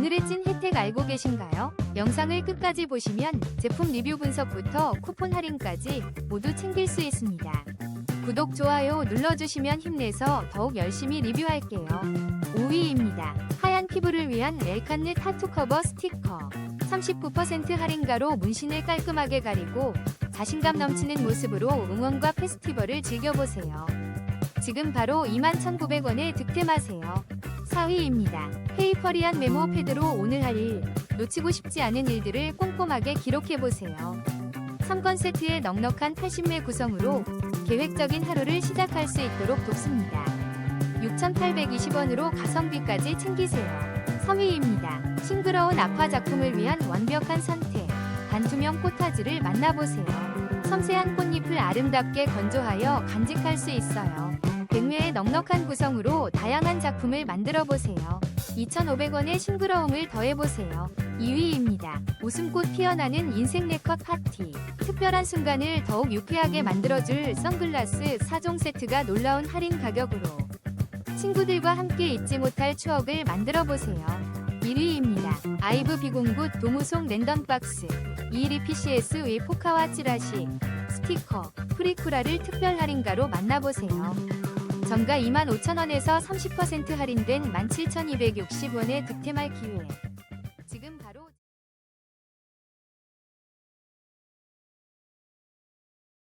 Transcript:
오늘의 찐 혜택 알고 계신가요? 영상을 끝까지 보시면 제품 리뷰 분석부터 쿠폰 할인까지 모두 챙길 수 있습니다. 구독, 좋아요 눌러주시면 힘내서 더욱 열심히 리뷰할게요. 5위입니다. 하얀 피부를 위한 엘칸느 타투 커버 스티커. 39% 할인가로 문신을 깔끔하게 가리고 자신감 넘치는 모습으로 응원과 페스티벌을 즐겨보세요. 지금 바로 21,900원에 득템하세요. 4위입니다. 페이퍼리한 메모 패드로 오늘 할 일, 놓치고 싶지 않은 일들을 꼼꼼하게 기록해보세요. 3권 세트의 넉넉한 80매 구성으로 계획적인 하루를 시작할 수 있도록 돕습니다. 6,820원으로 가성비까지 챙기세요. 3위입니다. 싱그러운 아파 작품을 위한 완벽한 선택. 반투명 코타즈를 만나보세요. 섬세한 꽃잎을 아름답게 건조하여 간직할 수 있어요. 100매의 넉넉한 구성으로 다양한 작품을 만들어 보세요. 2,500원의 싱그러움을 더해보세요. 2위입니다. 웃음꽃 피어나는 인생 네컷 파티. 특별한 순간을 더욱 유쾌하게 만들어줄 선글라스 4종 세트가 놀라운 할인 가격으로 친구들과 함께 잊지 못할 추억을 만들어 보세요. 1위입니다. 아이브 비공굿 도무송 랜덤 박스 2리 PCS 의 포카와 찌라시 스티커 프리쿠라를 특별 할인가로 만나보세요. 정가 25,000원에서 30% 할인된 17,260원에 득템할 기회.